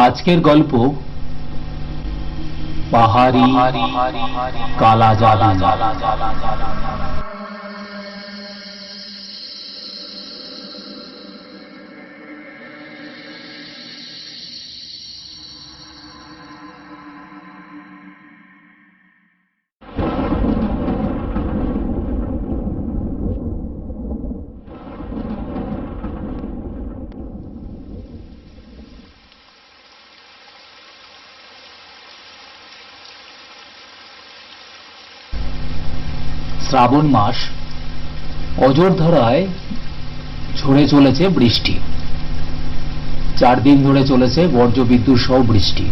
আজকের গল্প পাহাড়ি কালা জাদু শ্রাবণ মাস অযোধ্যায় ঝরে চলেছে বৃষ্টি। চার দিন ধরে চলেছে বর্জ্যবিদ্যুৎ সহ বৃষ্টি।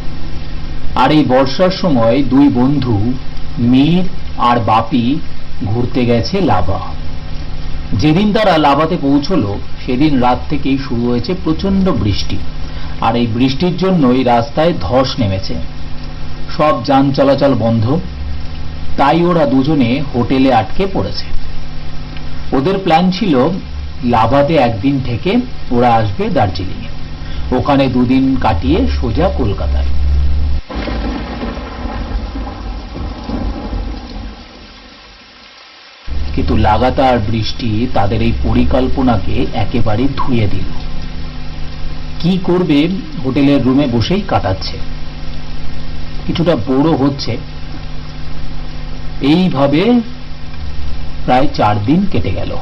আর এই বর্ষার সময় দুই বন্ধু, মীর আর বাপি, ঘুরতে গেছে লাভা। যেদিন তারা লাভাতে পৌঁছলো, সেদিন রাত থেকেই শুরু হয়েছে প্রচণ্ড বৃষ্টি। আর এই বৃষ্টির জন্যই রাস্তায় ধস নেমেছে। সব যান চলাচল বন্ধ। তাই ওরা দুজনে হোটেলে আটকে পড়েছে। ওদের প্ল্যান ছিল লাভাতে একদিন থেকে ওরা আসবে দার্জিলিংয়ে। ওখানে দুদিন কাটিয়ে সোজা কলকাতায়। কিন্তু লাগাতার বৃষ্টি তাদের এই পরিকল্পনাকে একেবারে ধুয়ে দিল। কি করবে হোটেলের রুমে বসেই কাটাচ্ছে। কিছুটা বড় হচ্ছে। এইভাবে প্রায় চার দিন কেটে গেল।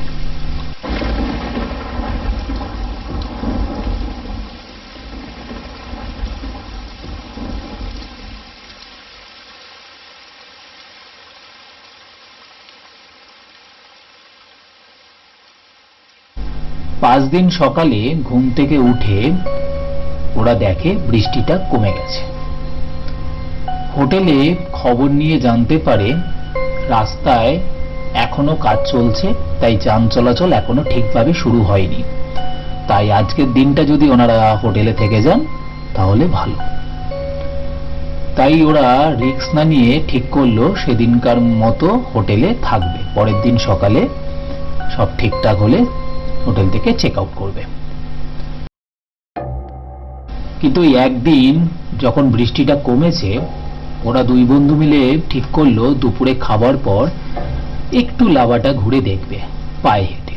পাঁচ দিন সকালে ঘুম থেকে উঠে ওরা দেখে বৃষ্টিটা কমে গেছে। হোটেলে খবর নিয়ে জানতে পারে রাস্তায় এখনও কাজ চলছে, তাই যান চলাচল এখনও ঠিকভাবে শুরু হয়নি। তাই আজকের দিনটা যদি ওনারা হোটেলে থেকে যান, তাহলে ভালো। তাই ওরা রিক্স না নিয়ে ঠিক করল, সেদিনকার মতো হোটেলে থাকবে। পরের দিন সকালে সব ঠিকঠাক হলে হোটেল থেকে চেক আউট করবে। কিন্তু একদিন যখন বৃষ্টিটা কমেছে ওরা দুই বন্ধু মিলে ঠিক করল দুপুরে খাবার পর একটু লাভাটা ঘুরে দেখবে, পায়ে হেঁটে।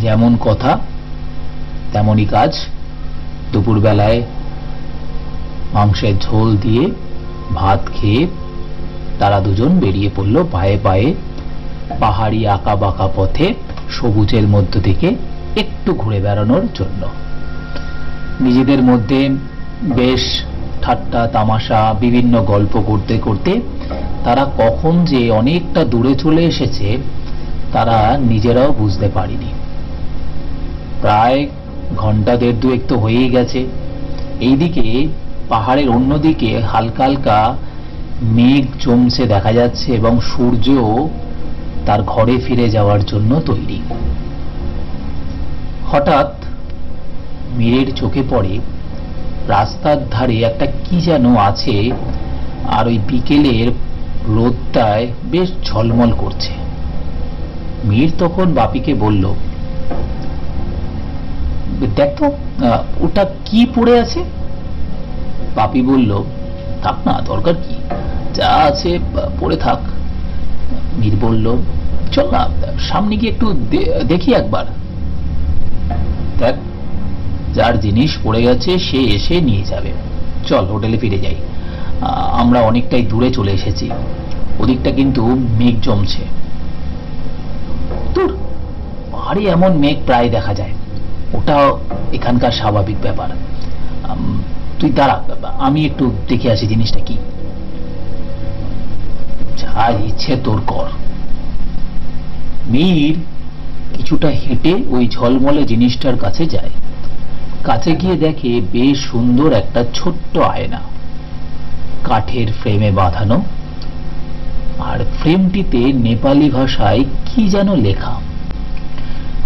যেমন কথা, তেমনই কাজ। দুপুরবেলায় মাংসের ঝোল দিয়ে ভাত খেয়ে তারা দুজন বেরিয়ে পড়ল পায়ে পায়ে পাহাড়ি আঁকা বাঁকা পথে সবুজের মধ্য থেকে একটু ঘুরে বেড়ানোর জন্য। নিজেদের মধ্যে বেশ ঠাট্টা, তামাশা, বিভিন্ন গল্প করতে করতে তারা কখন যে অনেকটা দূরে চলে এসেছে, তারা নিজেরাও বুঝতে পারেনি। প্রায় ঘণ্টা দেড় দুয়েক তো হয়েই গেছে। এইদিকে পাহাড়ের অন্যদিকে হালকা হালকা মেঘ জমছে দেখা যাচ্ছে এবং সূর্য তার ঘরে ফিরে যাওয়ার জন্য তৈরি। হঠাৎ মীরের চোখে পড়ে রাস্তার ধারে একটা কি যেন আছে, আর ওই বিকেলের রোদটায় বেশ ঝলমল করছে। মীর তখন বাপিকে বলল, দেখ ওটা কি পড়ে আছে? বাপি বলল, থাক না, দরকার কি? যা আছে পড়ে থাক। মীর বলল, চল না, সামনে গিয়ে একটু দেখি একবার। দেখ যার জিনিস পড়ে গেছে, সে এসে নিয়ে যাবে। চল, হোটেলে ফিরে যাই। আমরা অনেকটাই দূরে চলে এসেছি। ওদিকটা কিন্তু মেঘ জমছে। দূর, পাহাড়ে এমন মেঘ প্রায় দেখা যায়। ওটা এখানকার স্বাভাবিক ব্যাপার। তুই দাঁড়া, আমি একটু দেখে আসি জিনিসটা কি। যা ইচ্ছে তোর কর। মীর কিছুটা হেঁটে ওই ঝলমলে জিনিসটার কাছে যায়। কাছে গিয়ে দেখে বেশ সুন্দর একটা ছোট্ট আয়না। কাঠের ফ্রেমে বাঁধানো। আর ফ্রেমটিতে নেপালি ভাষায় কি যেন লেখা।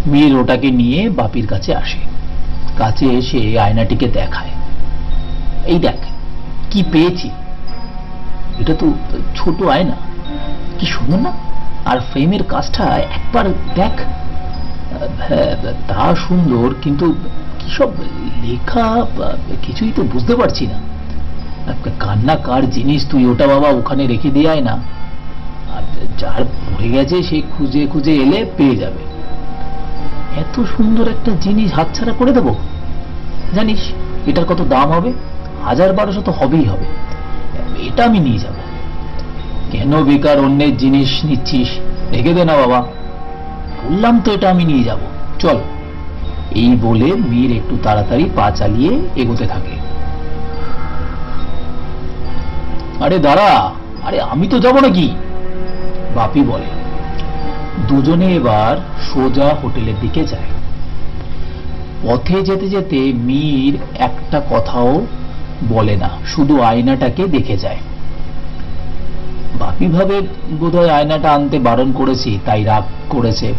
মীর ওটাকে নিয়ে বাপির কাছে আসে। কাছে এসে আয়নাটিকে দেখায়। এই দেখ কি পেয়েছি। এটা তো ছোট আয়না। কি সুন্দর না? আর ফ্রেমের কাজটা একবার দেখ। হ্যাঁ, তা সুন্দর কিন্তু সব লেখা কিছুই তো বুঝতে পারছি না। কান্না কার জিনিস তুই ওটা বাবা ওখানে রেখে দিয়ে আয় না। আর যার পড়ে গেছে সে খুঁজে খুঁজে এলে পেয়ে যাবে। এত সুন্দর একটা জিনিস হাতছাড়া করে দেবো। জানিস, এটার কত দাম হবে? হাজার বারোশো তো হবেই হবে। এটা আমি নিয়ে যাব। কেন বেকার অন্যের জিনিস নিচ্ছিস? রেখে দে না বাবা। বললাম তো এটা আমি নিয়ে যাব। চল। এই বলে মীর একটু তাড়াতাড়ি পা চালিয়ে এগোতে থাকে। আরে দাঁড়া, আরে আমি তো যাব নাকি? বাপি বলে। দুজনে এবার সোজা হোটেলের দিকে যায়। পথে যেতে যেতে মীর একটা কথাও বলে না, শুধু আয়নাটাকে দেখে যায়। বাপি ভাবে বোধহয় আয়নাটা আনতে বারণ করেছি, তাই রাগ করেছে।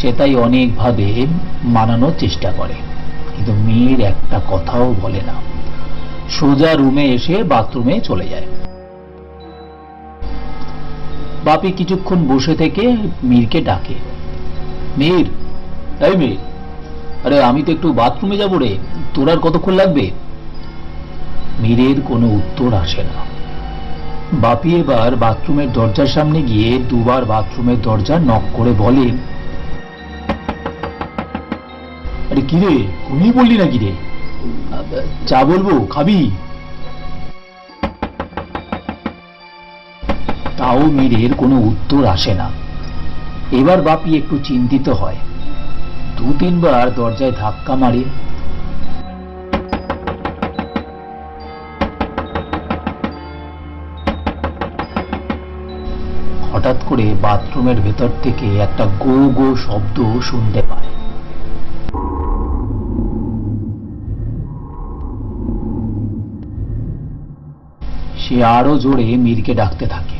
সে তাই অনেকভাবে মানানোর চেষ্টা করে। কিন্তু মীর একটা কথাও বলে না। সোজা রুমে এসে বাথরুমে চলে যায়। বাপি কিছুক্ষণ বসে থেকে মীরকে ডাকে। মীর, এই মীর, আরে আমি তো একটু বাথরুমে যাব রে, তোর আর কতক্ষণ লাগবে? মীরের কোনো উত্তর আসে না। বাপি এবার বাথরুমের দরজার সামনে গিয়ে দুবার বাথরুমের দরজা নক করে বলে আরে কিরে ঘুমিয়ে পড়লি না কিরে চা বলব, খাবি? তাও মীরের কোনো উত্তর আসে না। এবার বাপি একটু চিন্তিত হয়। দু তিনবার দরজায় ধাক্কা মারে। হঠাৎ করে বাথরুমের ভেতর থেকে একটা গো গো শব্দ শুনতে পায়। সে আরও জোরে মীরকে ডাকতে থাকে।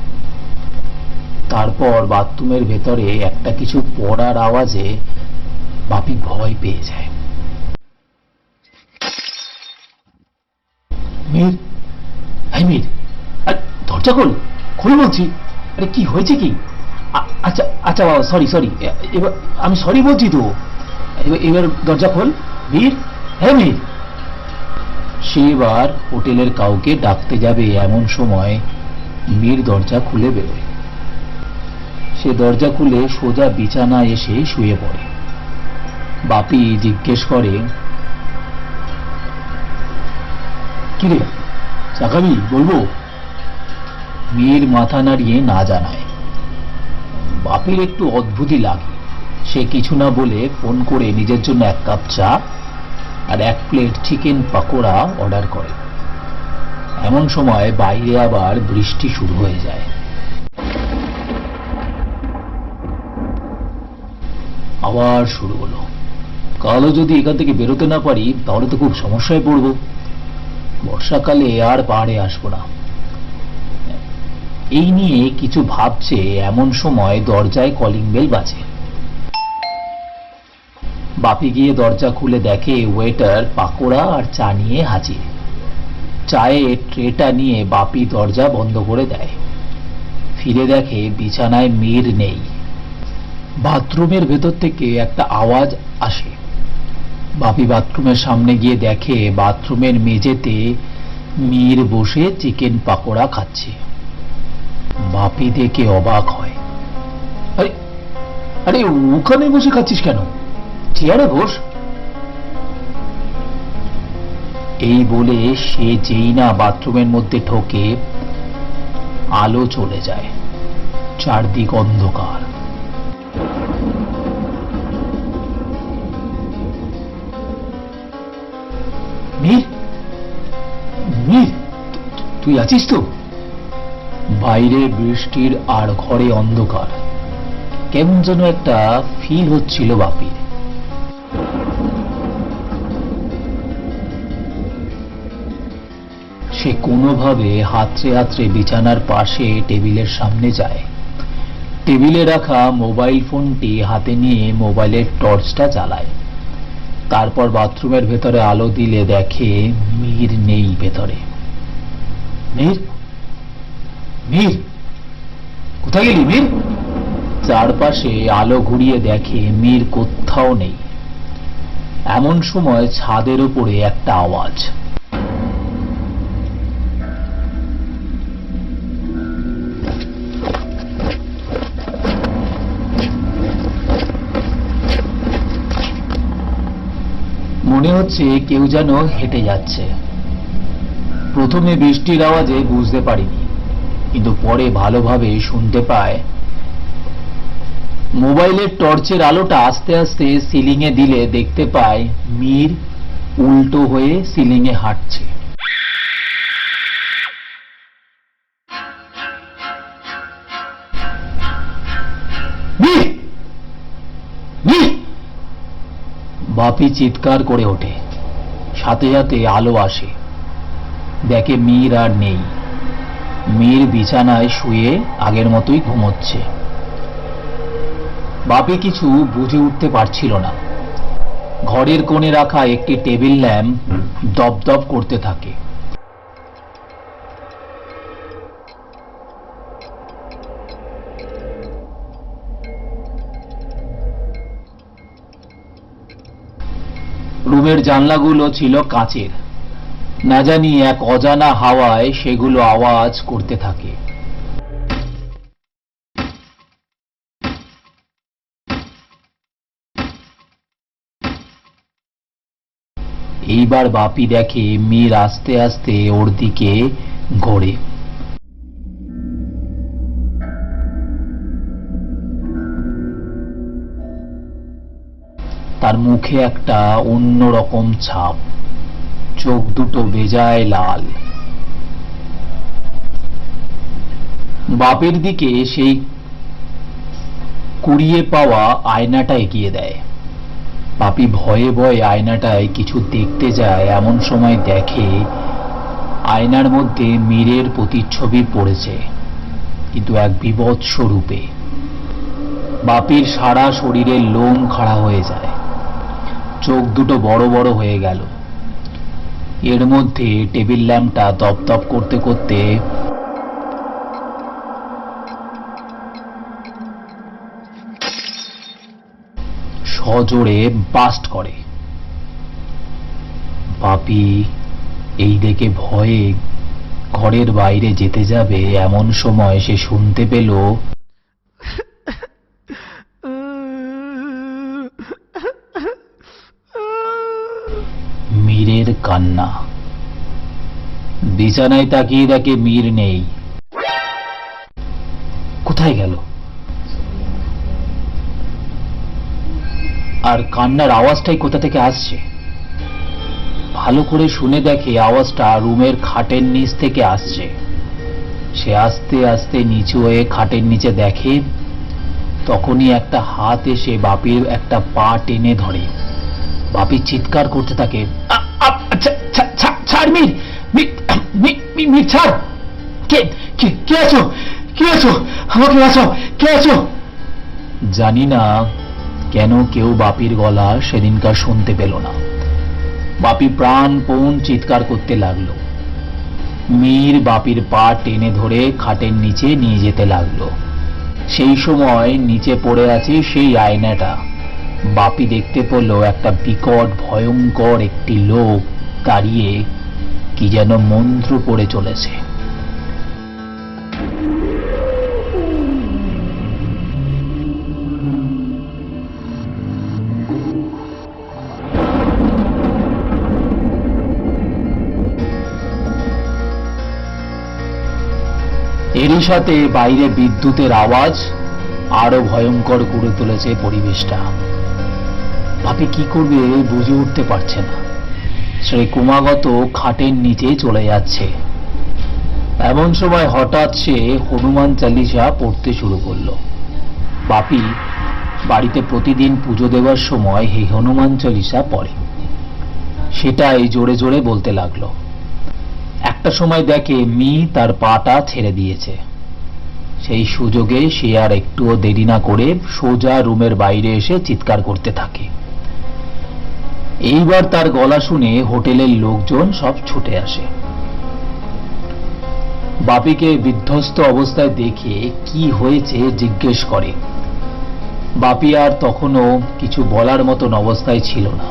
তারপর বাথরুমের ভেতরে একটা কিছু পড়ার আওয়াজে বাপি ভয় পেয়ে যায়। মীর হ্যাঁ মীর দরজা খোল খোল বলছি। আরে কি হয়েছে কি? আচ্ছা আচ্ছা বাবা সরি সরি এবার, আমি সরি বলছি তো। এবার দরজা খোল। মীর হ্যাঁ মীর। সে এবার হোটেলের কাউকে ডাকতে যাবে এমন সময় মীর দরজা খুলে বেরোয়। সে দরজা খুলে সোজা বিছানা এসে শুয়ে পড়ে। বাপি জিজ্ঞেস করে, কিরে চাকাবি বলব? মেয়ের মাথা নাড়িয়ে না জানায়। বাপির একটু অদ্ভুতই লাগে। সে কিছু না বলে ফোন করে নিজের জন্য এক কাপ চা আর এক প্লেট চিকেন পাকোড়া অর্ডার করে। এমন সময় বাইরে আবার বৃষ্টি শুরু হয়ে যায়। আবার শুরু হলো। কালও যদি এখান থেকে বেরোতে না পারি, তাহলে তো খুব সমস্যায় পড়ব। বর্ষাকালে আর পাহাড়ে আসব না। এই নিয়ে কিছু ভাবছে এমন সময় দরজায় কলিং বেল বাজে। বাপি গিয়ে দরজা খুলে দেখে ওয়েটার পাকোড়া আর চা নিয়ে হাজির। চায়ের ট্রেটা নিয়ে বাপি দরজা বন্ধ করে দেয়। ফিরে দেখে বিছানায় মীর নেই। বাথরুমের ভেতর থেকে একটা আওয়াজ আসে। বাপি বাথরুমের সামনে গিয়ে দেখে বাথরুমের মেঝেতে মীর বসে চিকেন পাকোড়া খাচ্ছে। বাপি দেখে অবাক হয়। আরে আরে ওখানে বসে খাচ্ছিস কেন? চেয়ারে বস। এই বলে সে যেই না বাথরুমের মধ্যে ঢোকে, আলো চলে যায়, চারদিক অন্ধকার। মীর মীর, তুই আছিস তো? বাইরে বৃষ্টির আর ঘরে অন্ধকার। কেমন যেন একটা ফিল হচ্ছিল বাপির। সে কোনোভাবে হাতড়ে হাতড়ে বিছানার পাশে টেবিলের সামনে যায়। টেবিলে রাখা মোবাইল ফোনটি হাতে নিয়ে মোবাইলের টর্চটা জ্বালায়। তারপর বাথরুমের ভেতরে আলো দিলে দেখে মীর নেই ভেতরে। মীর? মীর? কোথায় গেলি মীর? চারপাশে আলো ঘুরিয়ে দেখে মীর কোথাও নেই। এমন সময় ছাদের উপরে একটা আওয়াজ। হচ্ছে কেউ যেন হেঁটে যাচ্ছে। প্রথমে বৃষ্টির আওয়াজে বুঝতে পারিনি, কিন্তু পরে ভালোভাবে শুনতে পায়। মোবাইলের টর্চের আলোটা আস্তে আস্তে সিলিংয়ে দিলে দেখতে পায় মীর উল্টো হয়ে সিলিংয়ে হাঁটছে। বাপি চিৎকার করে ওঠে। সাথে সাথে আলো আসে। দেখে মীর আর নেই। মীর বিছানায় শুয়ে আগের মতোই ঘুমোচ্ছে। বাপি কিছু বুঝে উঠতে পারছিল না। ঘরের কোণে রাখা একটি টেবিল ল্যাম্প দপদপ করতে থাকে। রুমের জানলাগুলো ছিল কাচের। না জানি এক অজানা হাওয়ায় সেগুলো আওয়াজ করতে থাকে। এইবার বাপি দেখে মীর আস্তে আস্তে ওর দিকে ঘোরে। তার মুখে একটা অন্যরকম ছাপ। চোখ দুটো বেজায় লাল। বাপের দিকে সেই কুড়িয়ে পাওয়া আয়নাটা এগিয়ে দেয়। পাপি ভয়ে ভয়ে আয়নাটায় কিছু দেখতে যায়, এমন সময় দেখে আয়নার মধ্যে মীরের প্রতিচ্ছবি পড়েছে, কিন্তু এক বিভৎস রূপে। বাপির সারা শরীরের লোম খাড়া হয়ে যায়। চোখ দুটো বড় বড় হয়ে গেল। এর মধ্যে টেবিল ল্যাম্পটা দপদপ করতে করতে সজোরে বাস্ট করে। পাপি এই দেখে ভয়ে ঘরের বাইরে যেতে যাবে এমন সময় সে শুনতে পেল কান্না। বিছানায় তাকিয়ে দেখে মীর নেই। কোথায় গেল? আর কান্নার আওয়াজটাই কোথা থেকে আসছে? ভালো করে শুনে দেখে আওয়াজটা রুমের খাটের নিচ থেকে আসছে। সে আস্তে আস্তে নিচু হয়ে খাটের নিচে দেখে, তখনই একটা হাত এসে বাপির একটা পা টেনে ধরে। বাপি চিৎকার করতে থাকে "আ- ছাড়, মীর মীর- ছাড়। কে কে আছো? কে আছো? আমাকে বাঁচাও। কে আছো? জানি না কেন কেউ বাপির গলা সেদিনকার শুনতে পেল না। বাপি প্রাণপণ চিৎকার করতে লাগল। মীর বাপির পা টেনে ধরে খাটের নিচে নিয়ে যেতে লাগল। সেই সময় নিচে পড়ে আছে সেই আয়নাটা। বাপি দেখতে পেল একটা বিকট, ভয়ঙ্কর একটি লোক দাঁড়িয়ে কি যেন মন্ত্র পড়ে চলেছে। এরই সাথে বাইরে বিদ্যুতের আওয়াজ আরও ভয়ঙ্কর করে তুলেছে পরিবেশটা। ভাবি কি করবে বুঝে উঠতে পারছে না। সে ক্রমাগত খাটের নিচে চলে যাচ্ছে। এমন সময় হঠাৎ সে হনুমান চালিসা পড়তে শুরু করল। বাপি, বাড়িতে প্রতিদিন পুজো দেওয়ার সময় এই হনুমান চালিসা পড়ে। সেটাই জোরে জোরে বলতে লাগল। একটা সময় দেখে মি তার পাটা ছেড়ে দিয়েছে। সেই সুযোগে সে আর একটুও দেরি না করে সোজা রুমের বাইরে এসে চিৎকার করতে থাকে। এইবার তার গলা শুনে হোটেলের লোকজন সব ছুটে আসে। বাপিকে বিধ্বস্ত অবস্থায় দেখে কি হয়েছে জিজ্ঞেস করে। বাপি আর তখনও কিছু বলার মতন অবস্থায় ছিল না।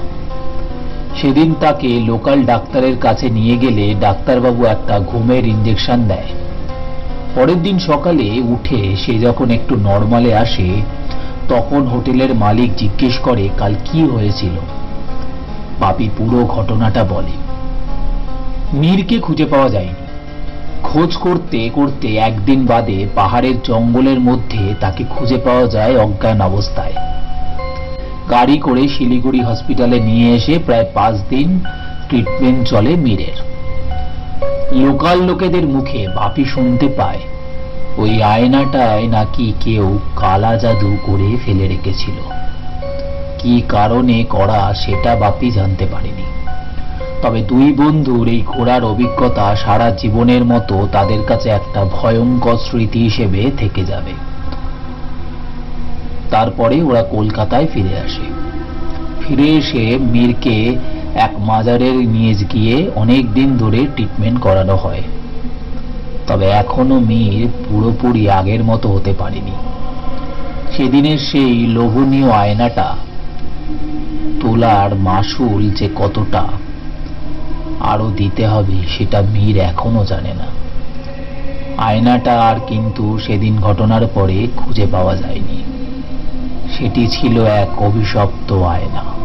সেদিন তাকে লোকাল ডাক্তারের কাছে নিয়ে গেলে ডাক্তারবাবু একটা ঘুমের ইঞ্জেকশন দেয়। পরের দিন সকালে উঠে সে যখন একটু নর্মালে আসে, তখন হোটেলের মালিক জিজ্ঞেস করে, কাল কি হয়েছিল? পাপি পুরো ঘটনাটা বলে। মীরকে খুঁজে পাওয়া যায়নি। খোঁজ করতে করতে একদিন বাদে পাহাড়ের জঙ্গলের মধ্যে তাকে খুঁজে পাওয়া যায় অজ্ঞান অবস্থায়। গাড়ি করে শিলিগুড়ি হসপিটালে নিয়ে এসে প্রায় পাঁচ দিন ট্রিটমেন্ট চলে মীরের। লোকাল লোকেদের মুখে বাপি শুনতে পায়। ওই আয়নাটায় নাকি কেউ কালা জাদু করে ফেলে রেখেছিল। কি কারণে করা সেটা বাপি জানতে পারেনি। তবে দুই বন্ধুর এই ঘোরার অভিজ্ঞতা সারা জীবনের মতো তাদের কাছে একটা ভয়ঙ্কর স্মৃতি হিসেবে থেকে যাবে। তারপরে ওরা কলকাতায় ফিরে আসে। ফিরে এসে মীরকে এক মাজারের নিয়ে গিয়ে অনেক দিন ধরে ট্রিটমেন্ট করানো হয়। তবে এখনও মীর পুরোপুরি আগের মতো হতে পারেনি। সেদিনের সেই লোভনীয় আয়নাটা তোলার মাসুল যে কতটা, আরও দিতে হবে সেটা মীর এখনও জানে না। আয়নাটা আর কিন্তু সেদিন ঘটনার পরে খুঁজে পাওয়া যায়নি। সেটি ছিল এক অভিশপ্ত আয়না।